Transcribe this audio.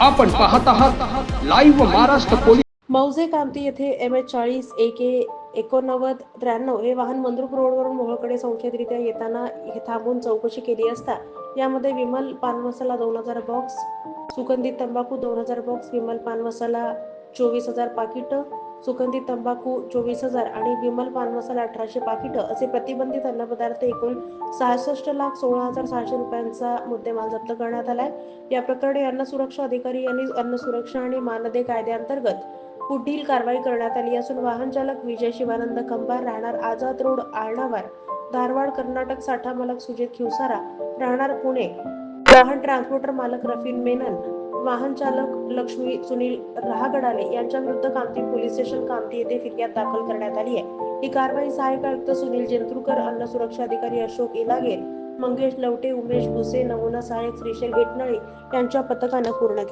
आपण पाहत आहात लाईव्ह महाराष्ट्र पोलीस मौजे कामती येथे एम एच चाळीस ए के एकोणनव्वद त्र्याण्णव हे वाहन मंद्रुप रोडवरून मोहळकडे संख्येतरित्या येताना हे थांबून चौकशी केली असता यामध्ये विमल पान मसाला दोन हजार बॉक्स सुगंधित तंबाखू दोन हजार बॉक्स विमल पान मसाला चोवीस हजार पाकिटं सुगंधित तंबाखू चोवीस हजार आणि विमल पान मसाला अठराशे पाकिटं असे प्रतिबंधित अन्नपदार्थ एकूण सहासष्ट लाख सोळा हजार सहाशे रुपयांचा मुद्देमाल जप्त करण्यात आलाय. या प्रकरणी अन्न सुरक्षा अधिकारी यांनी अन्न सुरक्षा आणि मानदे कायद्याअंतर्गत पुढील कारवाई करण्यात आली असून वाहन चालक विजय शिवानंद खंबार राहणार आझाद रोड आळणावर धारवाड कर्नाटक साठा मालक सुजित खिवसारा राहणार पुणे वाहन ट्रान्सपोर्टर मालक रफीन मेनन वाहन चालक लक्ष्मी सुनील रहागडाले यांच्या विरुद्ध कामती पोलीस स्टेशन कामती येथे फिर्याद दाखल करण्यात आली आहे. ही कारवाई सहाय्यक आयुक्त सुनील जेंतुरकर अन्न सुरक्षा अधिकारी अशोक इलागे मंगेश लवटे उमेश भुसे नमुना सहाय्यक श्रीशैल हेटनळे यांच्या पथकानं पूर्ण केली.